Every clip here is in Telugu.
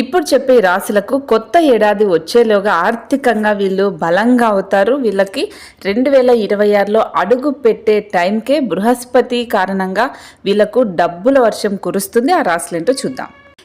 ఇప్పుడు చెప్పే రాశులకు కొత్త ఏడాది వచ్చేలోగా ఆర్థికంగా వీళ్ళు బలంగా అవుతారు. వీళ్ళకి రెండు వేల ఇరవై ఆరులో అడుగు పెట్టే టైంకే బృహస్పతి కారణంగా వీళ్ళకు డబ్బుల వర్షం కురుస్తుంది. ఆ రాశులేంటో చూద్దాం.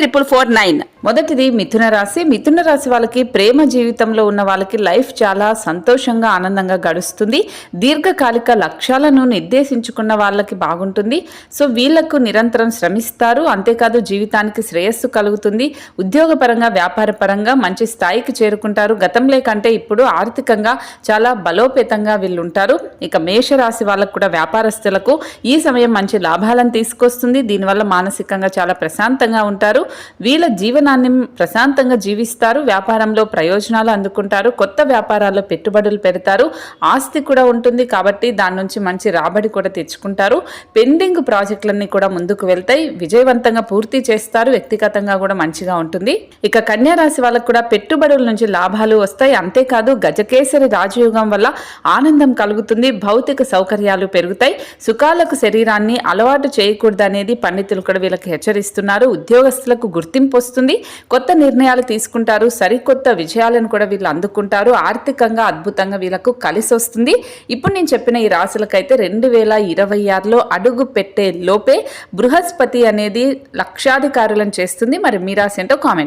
triple four nine మొదటిది మిథున రాశి. మిథున రాశి వాళ్ళకి ప్రేమ జీవితంలో ఉన్న వాళ్ళకి లైఫ్ చాలా సంతోషంగా ఆనందంగా గడుస్తుంది. దీర్ఘకాలిక లక్ష్యాలను నిర్దేశించుకున్న వాళ్ళకి బాగుంటుంది. సో వీళ్ళకు నిరంతరం శ్రమిస్తారు. అంతేకాదు జీవితానికి శ్రేయస్సు కలుగుతుంది. ఉద్యోగపరంగా వ్యాపారపరంగా మంచి స్థాయికి చేరుకుంటారు. గతంలో కంటే ఇప్పుడు ఆర్థికంగా చాలా బలోపేతంగా వీళ్ళు ఉంటారు ఇక మేషరాశి వాళ్ళకు కూడా వ్యాపారస్తులకు ఈ సమయం మంచి లాభాలను తీసుకొస్తుంది. దీనివల్ల మానసికంగా చాలా ప్రశాంతంగా ఉంటారు. వీళ్ళ జీవనాన్ని ప్రశాంతంగా జీవిస్తారు వ్యాపారంలో ప్రయోజనాలు అందుకుంటారు కొత్త వ్యాపారాల్లో పెట్టుబడులు పెడతారు ఆస్తి కూడా ఉంటుంది కాబట్టి దాని నుంచి మంచి రాబడి కూడా తెచ్చుకుంటారు. పెండింగ్ ప్రాజెక్టులన్నీ కూడా ముందుకు వెళ్తాయి విజయవంతంగా పూర్తి చేస్తారు వ్యక్తిగతంగా కూడా మంచిగా ఉంటుంది. ఇక కన్యా రాశి వాళ్ళకు కూడా పెట్టుబడుల నుంచి లాభాలు వస్తాయి. అంతేకాదు గజకేసరి రాజయోగం వల్ల ఆనందం కలుగుతుంది భౌతిక సౌకర్యాలు పెరుగుతాయి. సుఖాలకు శరీరాన్ని అలవాటు చేయకూడదు అనేది పండితులు కూడా వీళ్ళకి హెచ్చరిస్తున్నారు. ఉద్యోగస్తులకు గుర్తింపు వస్తుంది. కొత్త నిర్ణయాలు తీసుకుంటారు. సరికొత్త విజయాలను కూడా వీళ్ళు అందుకుంటారు. ఆర్థికంగా అద్భుతంగా వీళ్ళకు కలిసి వస్తుంది. ఇప్పుడు నేను చెప్పిన ఈ రాశులకైతే రెండు వేల ఇరవై ఆరులో అడుగు పెట్టే లోపే బృహస్పతి అనేది లక్షాధికారులను చేస్తుంది. మరి మీ రాశి ఏంటో కామెంట్